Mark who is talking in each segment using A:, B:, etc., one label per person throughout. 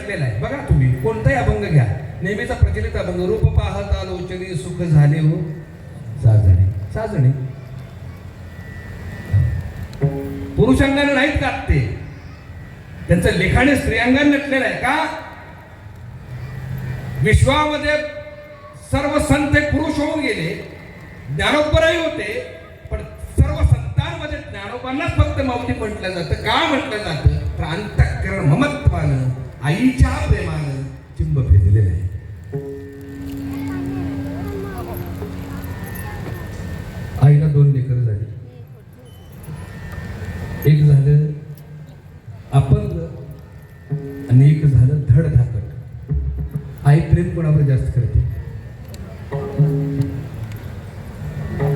A: रटलेला आहे. बघा तुम्ही कोणताही अभंग घ्या. नेहमीचा प्रचलित अभंग रूप पाहता लोचनी सुख झाले हो. साजणे. साजणे. पुरुषांगाने नाहीत का ते? त्यांचं लेखाने स्त्रियांगाने नटलेलं आहे. का? विश्वामध्ये सर्व संत हे पुरुष होऊन गेले. ज्ञानोबराही होते. पण सर्व संतांमध्ये ज्ञानोपांनाच फक्त माऊली म्हटलं जातं. का म्हटलं जातं? तर अंतःकरण ममत्वानं आईच्या प्रेमानं चिंब भेदलेलं आहे. आईला दोन लेकर झाली. एक झालं अपंग आणि एक झालं धडधाकट आई प्रेम कोणावर जास्त करते?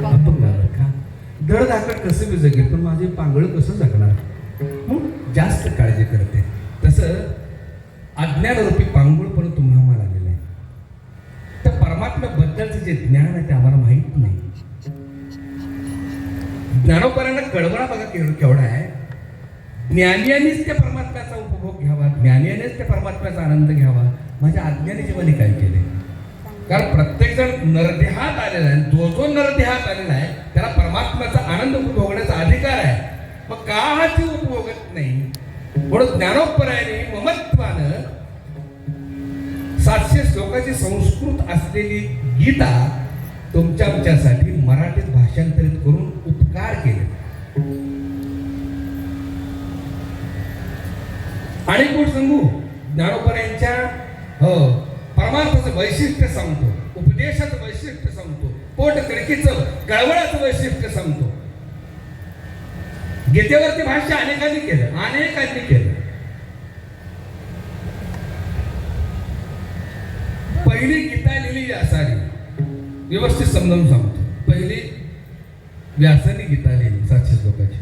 A: अपंगावर का? धडधाकट कसं बी जगेल पण माझे पांगळ कसं जगणार जास्त काळजी करते. अज्ञानरूपी पांगुळ पण तुम्हाला मला आलेलं आहे. तर परमात्म्याबद्दलचं जे ज्ञान आहे ते आम्हाला माहीत नाही. ज्ञानोपरांना कळवळा बघा केवढा आहे. ज्ञानियानेच त्या परमात्म्याचा उपभोग घ्यावा ज्ञानियानेच त्या परमात्म्याचा आनंद घ्यावा. माझ्या अज्ञानी जीवाने काय केले? कारण प्रत्येक जण नरदेहात आलेला आहे. जो जो नरदेहात आलेला आहे त्याला परमात्म्याचा आनंद उपभोगण्याचा अधिकार आहे. मग का हा जीव उपभोगत नाही? म्हणून ज्ञानोपरायाने ममत्वानं सातशे श्लोकाची संस्कृत असलेली गीता तुमच्या आमच्यासाठी मराठीत भाषांतरित करून उपकार केले. आणि कोण सांगू? ज्ञानोबर यांच्या हो परमार्थाचं वैशिष्ट्य सांगतो उपदेशाचं वैशिष्ट्य सांगतो पोट कणकीचं गळवळाचं वैशिष्ट्य सांगतो. गीतेवरती भाष्य अनेकांनी केलं अनेकांनी केलं. पहिली गीता असावी व्यवस्थित समजावून सांगतो. पहिली व्यासाने गीता लिहिली सातशे श्लोकाची.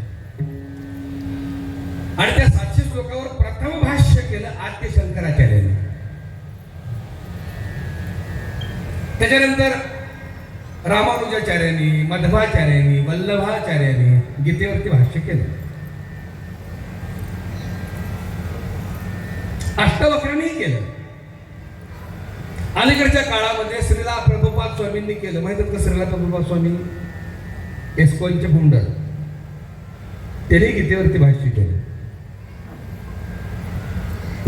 A: आणि त्या सातशे श्लोकावर प्रथम भाष्य केलं आद्य शंकराचार्याने. त्याच्यानंतर रामानुजाचार्यांनी मध्वाचार्यांनी वल्लभाचार्यांनी गीतेवरती भाष्य केलं. अष्टवक्रांनी केलं. अलीकडच्या काळामध्ये श्रीला प्रभुपाद स्वामींनी केलं. माहीत का श्रीला प्रभुपाद स्वामी? एस्कॉनचे फुंडर त्यांनी गीतेवरती भाष्य केलं.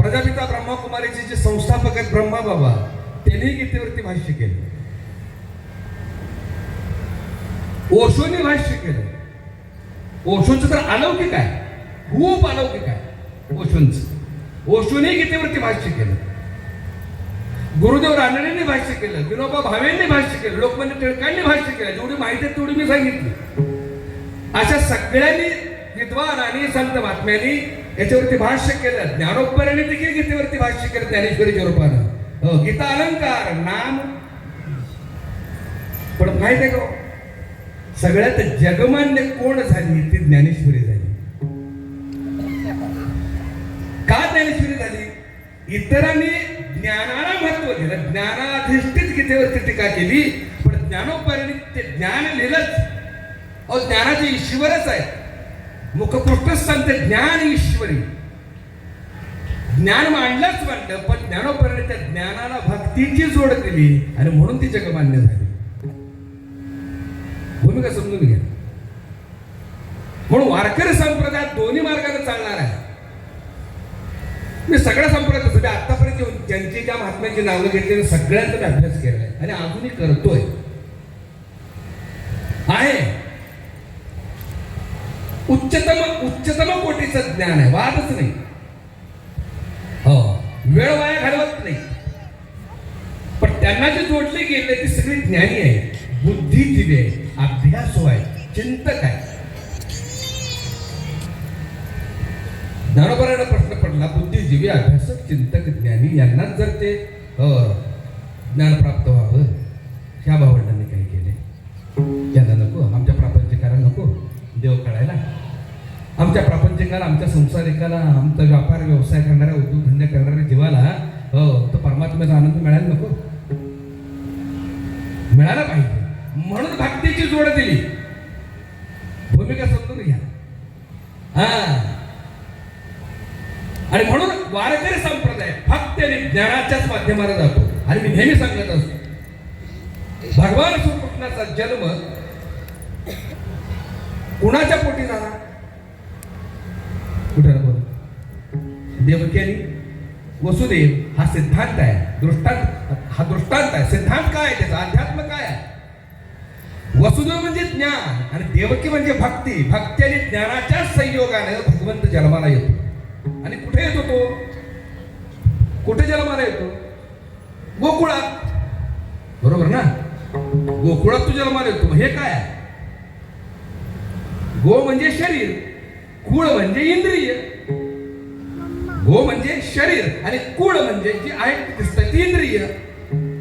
A: प्रजापिता ब्रह्माकुमारीचे जे संस्थापक आहेत ब्रह्मा बाबा त्यांनी गीतेवरती भाष्य केलं. ओशोने भाष्य केलं. ओशोचं तर अलौकिक आहे. खूप अलौकिक आहे ओशोंच. ओशोने गीतेवरती भाष्य केलं. गुरुदेव रानडेंनी भाष्य केलं विनोबा भावेंनी भाष्य केलं लोकमान्य टिळकांनी भाष्य केलं जेवढी माहिती आहे तेवढी मी सांगितली. अशा सगळ्यांनी विद्वान आणि संत महात्म्यांनी याच्यावरती भाष्य केलं. ज्ञानोपराने देखील गीतेवरती भाष्य केलं ज्ञानेश्वरीच्या रूपानं हो, गीता अलंकार नाम. पण माहीत आहे का हो? सगळ्यात जगमान्य कोण झाली? ती ज्ञानेश्वरी झाली. का ज्ञानेश्वरी झाली? इतरांनी ज्ञानाला महत्त्व दिलं ज्ञानाधिष्ठित गीतेवरती टीका केली पण ज्ञानोपरिणित ते ज्ञान लिहिलंच. अहो ज्ञानाचे ईश्वरच आहे. मुखपृष्ठच सांगते ज्ञान ईश्वरी. ज्ञान मांडलंच मांडलं पण ज्ञानोपरिणित त्या ज्ञानाला भक्तीची जोड दिली आणि म्हणून ती जगमान्य झाली. भूमिका समजून घ्या. म्हणून वारकरी संप्रदाय दोन्ही मार्गाने चालणार आहे. मी सगळं संपर्क मी आतापर्यंत येऊन ज्यांची ज्या महात्म्यांची नावं घेतली सगळ्यांचा मी अभ्यास केलाय आणि अजूनही करतोय. आहे. उच्चतम उच्चतम कोटीचं ज्ञान आहे. वादच नाही. हो. वेळ वाया घालवत नाही. पण त्यांना जे जोडले गेले ती सगळी ज्ञानी आहे. बुद्धिजीवी आहे. अभ्यासू आहे. चिंतक आहे. ज्ञानोबराला प्रश्न पडला बुद्धिजीवी अभ्यासक चिंतक ज्ञानी यांनाच जर ते ज्ञान प्राप्त व्हावं ह्या भावंडांनी काही केले. त्यांना नको आमच्या प्रापंचिकाला नको देव कळायला. आमच्या प्रापंचिकाला आमच्या संसारिकाला आमचा व्यापार व्यवसाय करणाऱ्या उद्योगधंदे करणाऱ्या जीवाला हो तो परमात्म्याचा आनंद मिळायला नको. मिळाला पाहिजे. म्हणून भक्तीची जोड दिली. भूमिका समजून घ्या. हा. आणि म्हणून वारकरी संप्रदाय फक्त आणि ज्ञानाच्याच माध्यमाने जातो. आणि मी नेहमी सांगत असतो भगवान श्रीकृष्णाचा जन्म कुणाच्या पोटी झाला? कुठे बोल देवकी वसुदेव. हा सिद्धांत आहे. दृष्टांत हा दृष्टांत आहे. सिद्धांत काय आहे? त्याचा अध्यात्म काय आहे? वसुदेव म्हणजे ज्ञान आणि देवकी म्हणजे भक्ती. भक्ती आणि ज्ञानाच्या संयोगाने भगवंत जन्माला येतो. आणि कुठे येतो तो? कुठे जन्माला येतो? गोकुळात. बरोबर ना? गोकुळात तू जन्माला येतो. हे काय गो म्हणजे शरीर कुळ म्हणजे इंद्रिय. गो म्हणजे शरीर आणि कुळ म्हणजे जी आहे ती ती इंद्रिय.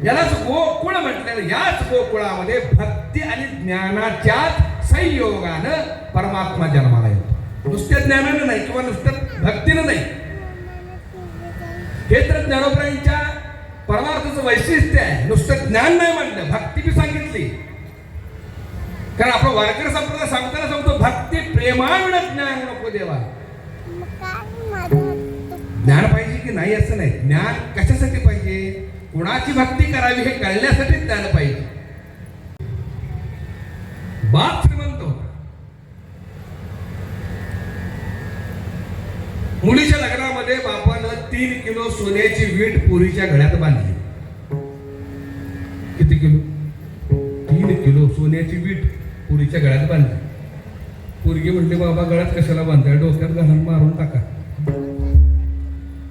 A: यालाच गोकुळ म्हटलेलं याच गोकुळामध्ये भक्ती आणि ज्ञानाच्या संयोगानं परमात्मा जन्माला येतो. नुसत्या ज्ञानानं नाही किंवा नुसत्या भक्तीनं नाही. हे तर ज्ञानोपरांच्या परमार्थाचं वैशिष्ट्य आहे. नुसतं ज्ञान नाही म्हणलं भक्ती बी सांगितली. कारण आपण वारकरी संप्रदाय सांगताना सांगतो भक्ती प्रेमाविण ज्ञान नको देवा. ज्ञान पाहिजे की नाही असं नाही. ज्ञान कशासाठी पाहिजे? कुणाची भक्ती करावी हे कळण्यासाठी ज्ञान पाहिजे. बाप श्रीमंत होता मुलीच्या लग्नामध्ये बापानं तीन किलो सोन्याची वीट पुरीच्या गळ्यात बांधली. किती किलो? तीन किलो सोन्याची वीट पुरीच्या गळ्यात बांधली. पोरगी म्हणते बाबा गळ्यात कशाला बांधताय? डोक्यात घालून मारून टाका.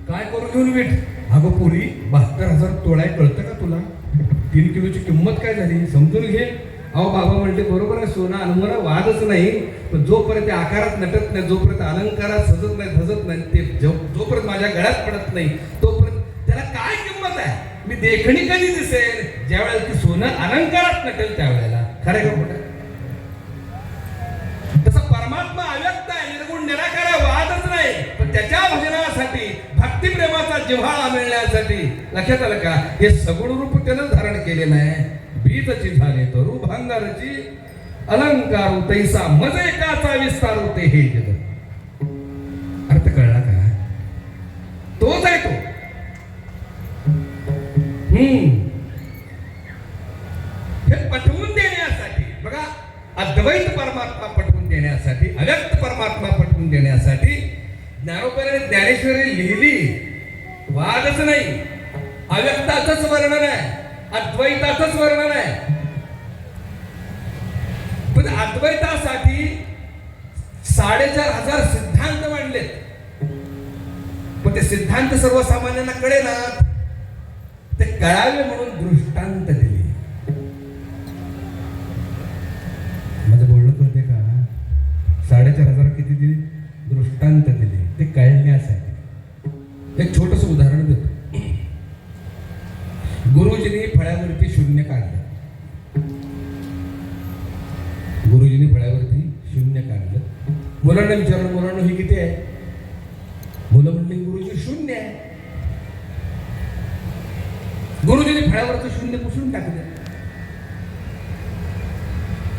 A: काय करू घेऊन वीट? अगं पोरी बहात्तर हजार तोळाय कळतं का तुला? तीन किलोची किंमत काय झाली? समजून घे. अहो बाबा म्हणते बरोबर आहे सोना अनुमना वादच नाही पण जोपर्यंत ते आकारात नटत नाही जोपर्यंत अलंकारात सजत नाही धजत नाही ते जो- जोपर्यंत माझ्या गळ्यात पडत नाही तोपर्यंत त्याला काय किंमत आहे? मी देखणी कधी दिसेल? ज्या वेळेला ती सोनं अलंकारात नटेल त्यावेळेला. खरं का खोटं? तसं परमात्मा अव्यक्त आहे निर्गुण निराकार आहे वादच नाही पण त्याच्या भजनासाठी भक्तिप्रेमाचा जिव्हाळा मिळण्यासाठी लक्षात आलं का? हे सगुण रूप त्यानं धारण केलेलं आहे. बीजची झाले तरू भांगारची अलंकार तैसा मजे काचा विस्तार होते हे जग. अर्थ कळला का? तोच आहे तो. हम्म. हे पटवून देण्यासाठी बघा अद्वैत परमात्मा पटवून देण्यासाठी अव्यक्त परमात्मा पटवून देण्यासाठी ज्ञानोपराने ज्ञानेश्वरी लिहिली वादच नाही. अद्वैताचंच वर्णन आहे.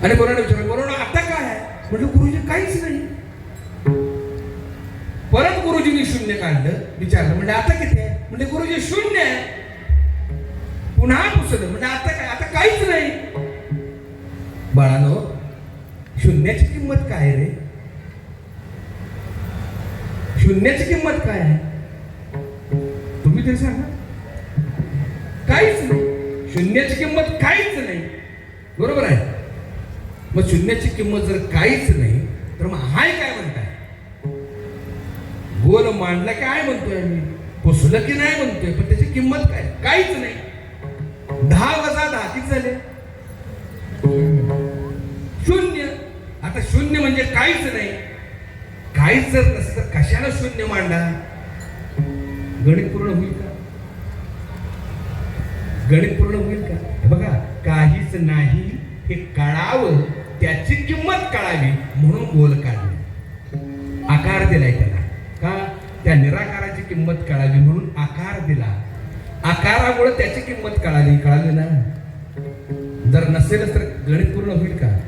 A: आणि कोरोना विचारलं कोरोना आता काय आहे? म्हटलं गुरुजी काहीच नाही. परत गुरुजींनी शून्य काढलं विचारलं म्हणजे आता किती आहे? म्हणजे गुरुजी शून्य आहे. पुन्हा पुसलं म्हणजे आता काय आता काहीच नाही. बाळानो शून्याची किंमत काय रे? शून्याची किंमत काय आहे? तुम्ही ते सांगा. काहीच नाही. शून्याची किंमत काहीच नाही. बरोबर आहे? मग शून्याची किंमत जर काहीच नाही तर मग हाय काय म्हणताय? गोल मांडला काय म्हणतोय आम्ही. पुसलं की नाही म्हणतोय पण त्याची किंमत काय? काहीच नाही. दहा वजा दहा किती झाले? शून्य. आता शून्य म्हणजे काहीच नाही. काहीच जर नसतं तर कशाला शून्य मांडा? गणित पूर्ण होईल का? गणित पूर्ण होईल का? बघा काहीच नाही हे कळावं. त्याची किंमत कळावी म्हणून गोल काढले. आकार दिलाय त्याला. का? त्या निराकाराची किंमत कळावी म्हणून आकार दिला. आकारामुळे त्याची किंमत कळाली कळाली ना? जर नसेलच तर गणित पूर्ण होईल का?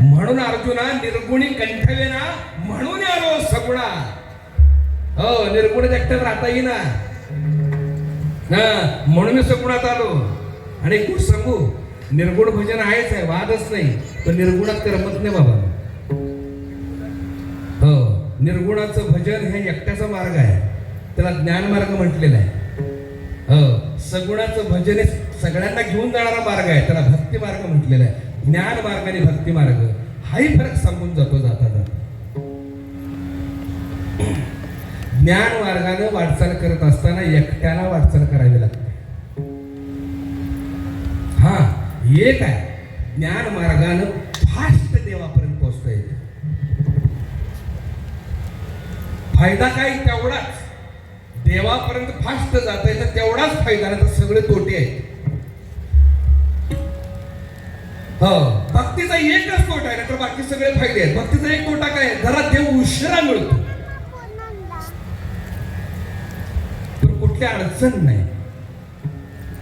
A: म्हणून अर्जुना निर्गुणी कंठवेना म्हणून आलो सगुणा. हो निर्गुण एकट्यात राहता येईना. हा म्हणून सगुणात आलो. आणि एक सांगू निर्गुण भजन आहेच आहे वादच नाही पण निर्गुणात करमत नाही बाबा. हो निर्गुणाचं भजन हे एकट्याचा मार्ग आहे. त्याला ज्ञान मार्ग म्हटलेला आहे. हो सगुणाचं भजन हे सगळ्यांना घेऊन जाणारा मार्ग आहे त्याला भक्ती मार्ग म्हटलेला आहे. ज्ञान मार्ग आणि भक्ती मार्ग हाही फरक सांगून जातो जाता जाता ज्ञान मार्गाने वाटचाल करत असताना एकट्याला वाटचाल करावी लागते. हा एक आहे ज्ञान मार्गानं फास्ट देवापर्यंत पोहोचता येईल फायदा काय? तेवढाच. देवापर्यंत फास्ट जाता येतं तेवढाच फायदा. नाही तर सगळे तोटे आहेत. हो भक्तीचा एकच तोटा आहे तर बाकी सगळे फायदे आहेत. भक्तीचा एक तोटा काय? जरा देव उशिरा मिळतो. तर कुठली अडचण नाही.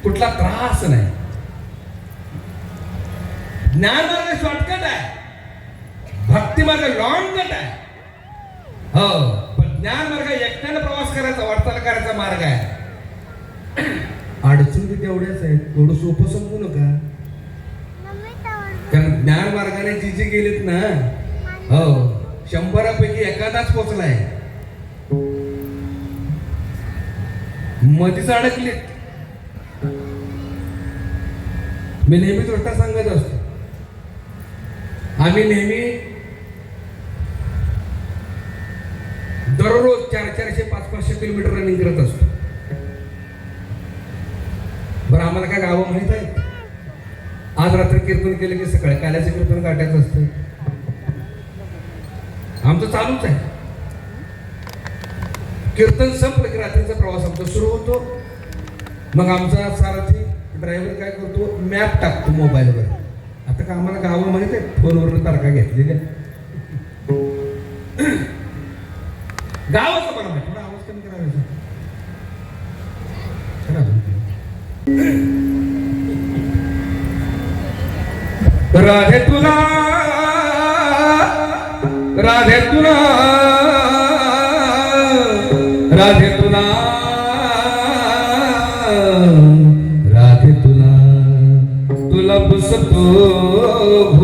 A: कुठला त्रास नाही. ज्ञान मार्ग शॉर्टकट आहे. भक्ती मार्ग लॉंग कट आहे. हो पण ज्ञान मार्ग एकट्याने प्रवास करायचा वाटचाल करायचा मार्ग आहे. अडचण बी तेवढ्याच आहे थोडं सोपं समजू नका. कारण ज्ञान मार्गाने जी जी गेलीत ना हो शंभरापैकी एखादाच पोचलाय. मधीच अडकलीत. मी नेहमीच गोष्ट सांगत असतो. आम्ही नेहमी दररोज चार चारशे पाच पाचशे किलोमीटर रनिंग करत असतो. बरं आम्हाला काय गावं माहीत आहे आज रात्री कीर्तन केलं की सकाळी काल्याचं कीर्तन काटायचं असतं. आमचं चालूच आहे. कीर्तन संपलं की रात्रीचा प्रवास आमचा सुरू होतो. मग आमचा सारथी ड्रायव्हर काय करतो? मॅप टाकतो मोबाईलवर आता का आम्हाला गावामध्ये म्हणजे ते आहे फोनवरून तारखा घेतलेल्या. गावाचं मला माहिती थोडा आवाज कमी करायचा राधे तुला राधे तुला राधे तुला. oh, oh, oh.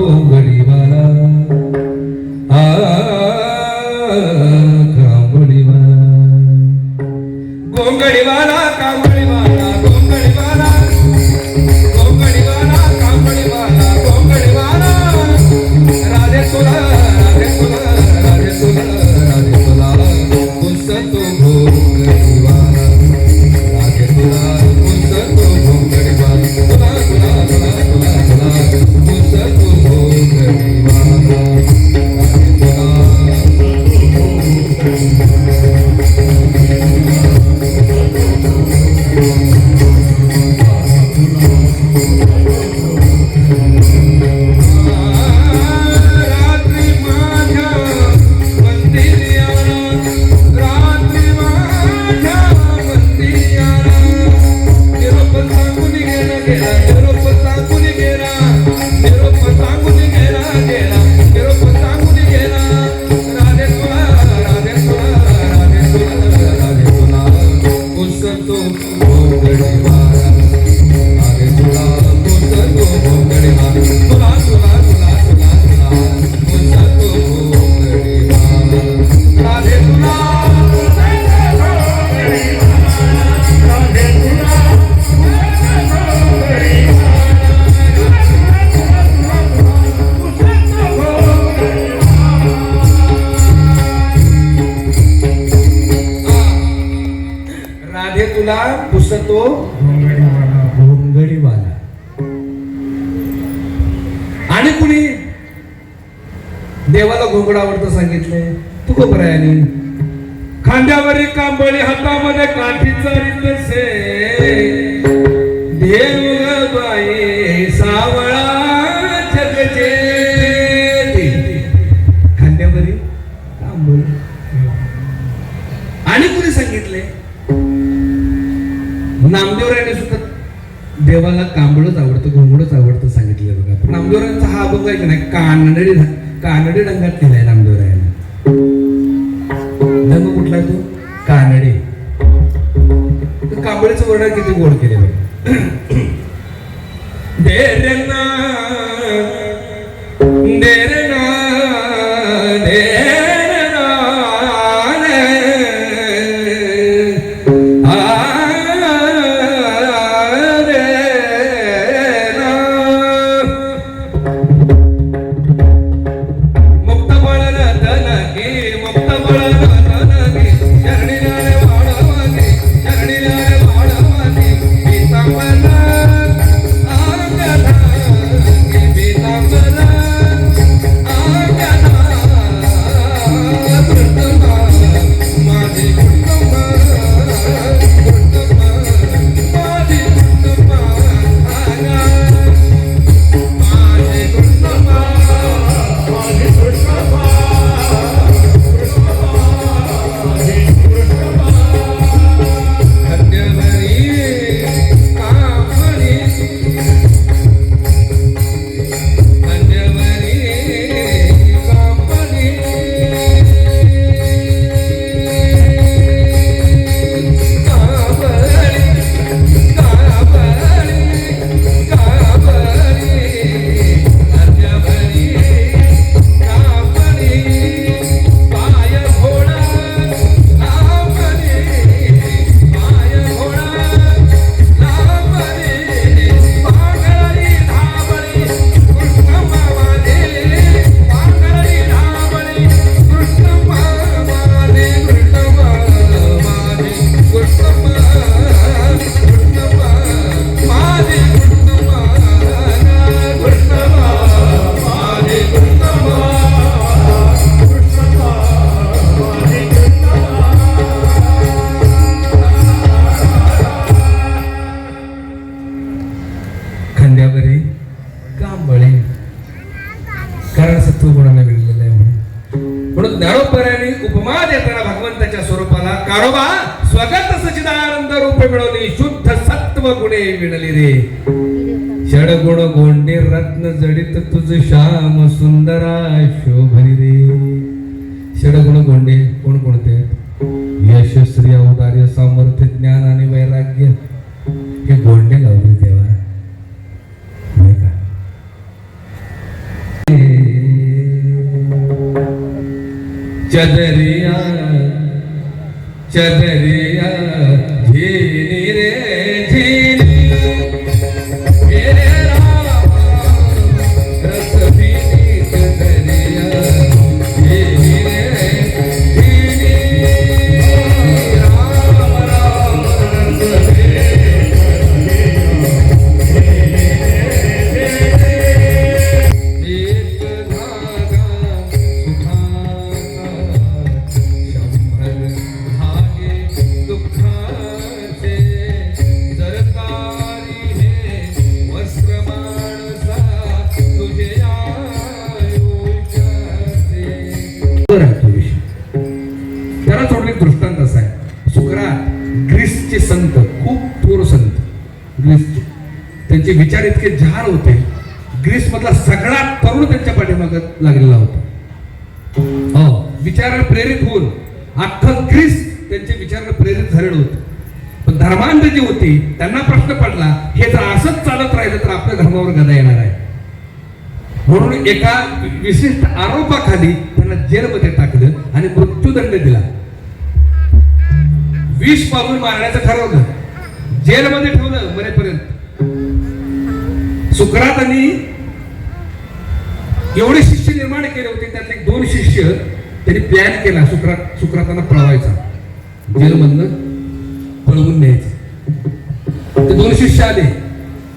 A: आवडतं सांगितलंय. तू कोपरायाने खांद्यावरील कांबळी हातामध्ये काठीचा देवाला कांबळच आवडतं घोंगडच आवडतं सांगितलं बघा. नामदेवरांचा हा अभंग आहे की नाही? कानडे कानडे रंगात केलाय नामदेवरायांना. धर्म कुठला तो? कानडे. कांबळेचं वर्णन किती गोड केले बघा. विणलिरे षडगुण गोंडे रत्न जडित तुझ श्याम सुंदरा शोभरी रे षडगुण गोंडे कोण कोणते? यश औदार्य सामर्थ्य ज्ञान आणि वैराग्य. हे गोंडे लावले देवा. नाही का? चदरिया चदरिया झीनी त्यांच्या लागलेला होता. हो. विचाराला प्रेरित होऊन अख्खं ग्रीस त्यांचे विचार प्रेरित झालेलं होतं. पण धर्मांध जी होती त्यांना प्रश्न पडला हे जर असंच चालत राहिलं तर आपल्या धर्मावर गदा येणार आहे. म्हणून एका विशिष्ट आरोपाखाली त्यांना जेलमध्ये टाकलं आणि मृत्यूदंड दिला. विष पाहून मारण्याचं ठरवलं. जेलमध्ये ठेवलं मरेपर्यंत. सुकरातांनी एवढे शिष्य निर्माण केले होते त्यातले दोन शिष्य त्यांनी प्लॅन केला सुकरात सुकरातांना पळवायचा. म्हणजे जेलमधनं पळवून न्यायचं. ते दोन शिष्य आले.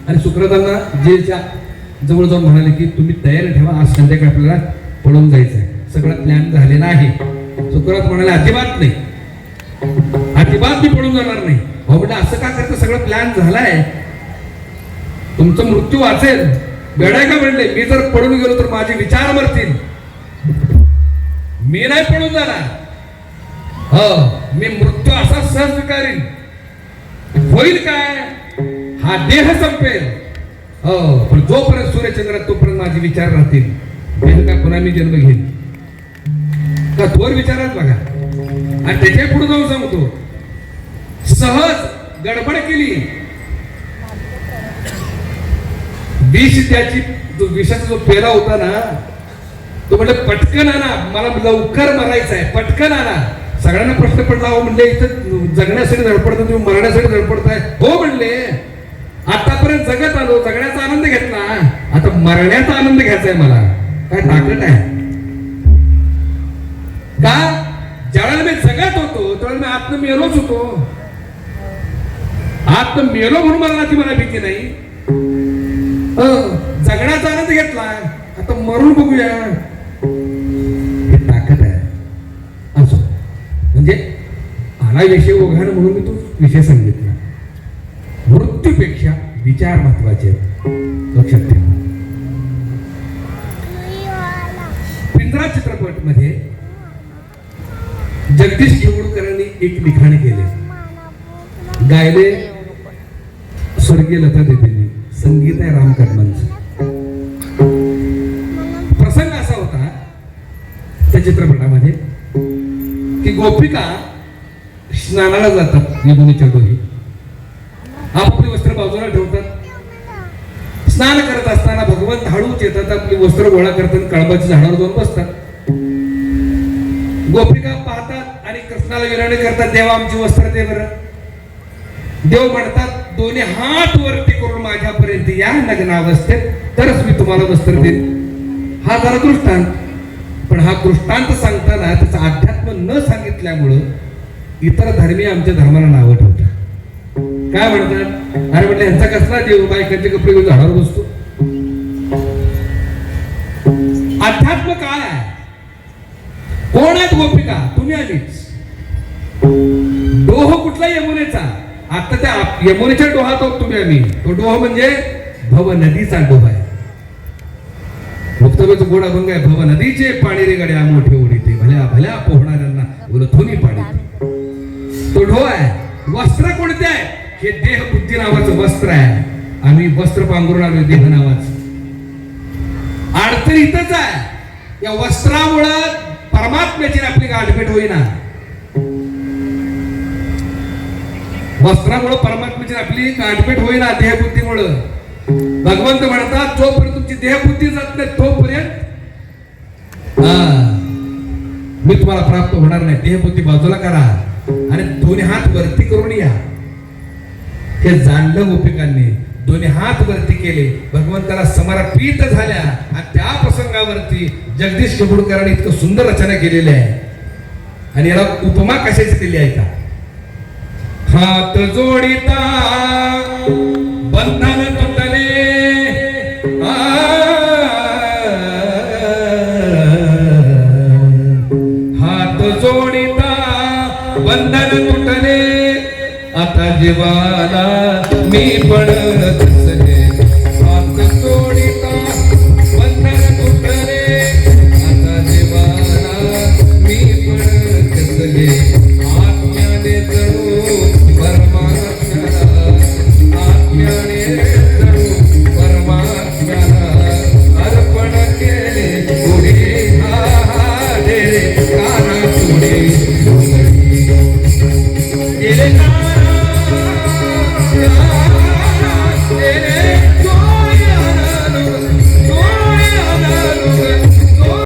A: आणि सुकरातांना जेलच्या जवळ जाऊन म्हणाले की तुम्ही तयारी ठेवा आज संध्याकाळी आपल्याला पळून जायचं आहे सगळा प्लॅन झालेला आहे सुक्रात म्हणाले अजिबात नाही. अजिबात मी पळून जाणार नाही. भाऊ बेटा असं का करता? सगळं प्लॅन झालाय. तुमचं मृत्यू वाचेल. गडायका का म्हणले मी जर पडून गेलो तर माझे विचार मरतील. मी नाही पडून जाणार. हो मी मृत्यू असा सहज स्वीकारीन. होईल काय? हा देह संपेल. हो पण जोपर्यंत सूर्यचंद्र तोपर्यंत माझे विचार राहतील. का पुन्हा मी जन्म घेईन. का थोर विचारात बघा. आणि त्याच्या पुढे जाऊन सांगतो. सहज गडबड केली. विष त्याची जो विषाचा जो पेरा होता ना तो म्हणले पटकन आणा मला लवकर मरायचं आहे पटकन आणा. सगळ्यांना प्रश्न पडला हो म्हणले इथं जगण्यासाठी धडपडता तुम्ही मरण्यासाठी धडपडताय. हो म्हणले आतापर्यंत जगत आलो जगण्याचा आनंद घेतला. आता मरण्याचा आनंद घ्यायचा आहे मला. काय ताकद आहे? का? ज्यावेळेला मी जगत होतो त्यावेळेला मी आत्म मेलोच होतो. आत्म मेलो म्हणून मला ती मला भीती नाही. जगण्याचा आनंद घेतला. आता मरून बघूया. हे ताकद आहे. असो. म्हणजे आला विषय ओघाण म्हणून मी तो विषय सांगितला. मृत्यूपेक्षा विचार महत्त्वाचे आहेत. लक्षात ठेवा. पिंजरा चित्रपटमध्ये जगदीश केवडकरांनी एक लिखाण गोपिका स्नानाला जातात यमुनेच्या डोही आपली वस्त्र बाजूला ठेवतात. स्नान करत असताना भगवंत हळूच येतात आपली वस्त्र गोळा करतात कळबाच्या झाडावर जाऊन बसतात. गोपिका पाहतात आणि कृष्णाला विनवणी करतात देवा आमची वस्त्र दे बरं. देव म्हणतात दोन्ही हात वरती करून माझ्यापर्यंत या नग्नावस्थेत तरच मी तुम्हाला वस्त्र देईन. हा जरा दृष्टांत. पण हा दृष्टांत सांगताना त्याचा अध्यात्म न सांगितल्यामुळं इतर धर्मीय आमच्या धर्माला नावं ठेवतात. काय म्हणतात? अरे म्हटलं ह्यांचा कसला देव बायकांचे कपडे घेऊन झाडावर बसतो. अध्यात्म काय आहे? कोण आहेत गोपिका? तुम्ही आलीच डोह कुठला यमुनेचा? आता त्या यमुनेच्या डोहात आहोत तुम्ही आम्ही तो डोह म्हणजे भव नदीचा डोह आहे. मुक्तवेच गोड अभंग आहे भव नदीचे पाणी रे गड्या मोठे उडीते भल्या भल्या पोहणाऱ्यांना उलथुनी पाणी. तो ढो आहे. वस्त्र कोणते आहे? हे देह बुद्धी नावाचं वस्त्र आहे. आम्ही वस्त्र पांघरून आलो देह नावाचं. अडचण इथंच आहे. या वस्त्रामुळं परमात्म्याची आपली गाठभेट होईना. वस्त्रामुळं परमात्म्याची आपली गाठभेट होईना देहबुद्धीमुळं भगवंत म्हणतात जोपर्यंत तुमची देहबुद्धी जात नाही तोपर्यंत मी तुम्हाला प्राप्त होणार नाही. देहबुद्धी बाजूला करा आणि दोन्ही हात वरती करून या. हे जाणलं गोपिकांनी. दोन्ही हात वरती केले. भगवंताला समर्पित झाल्या आणि त्या प्रसंगावरती जगदीश कपूरकरांनी इतकं सुंदर रचना केलेली आहे. आणि याला उपमा कशाची दिली आहे का? हात जोडिता बंधन जीवाला मी पण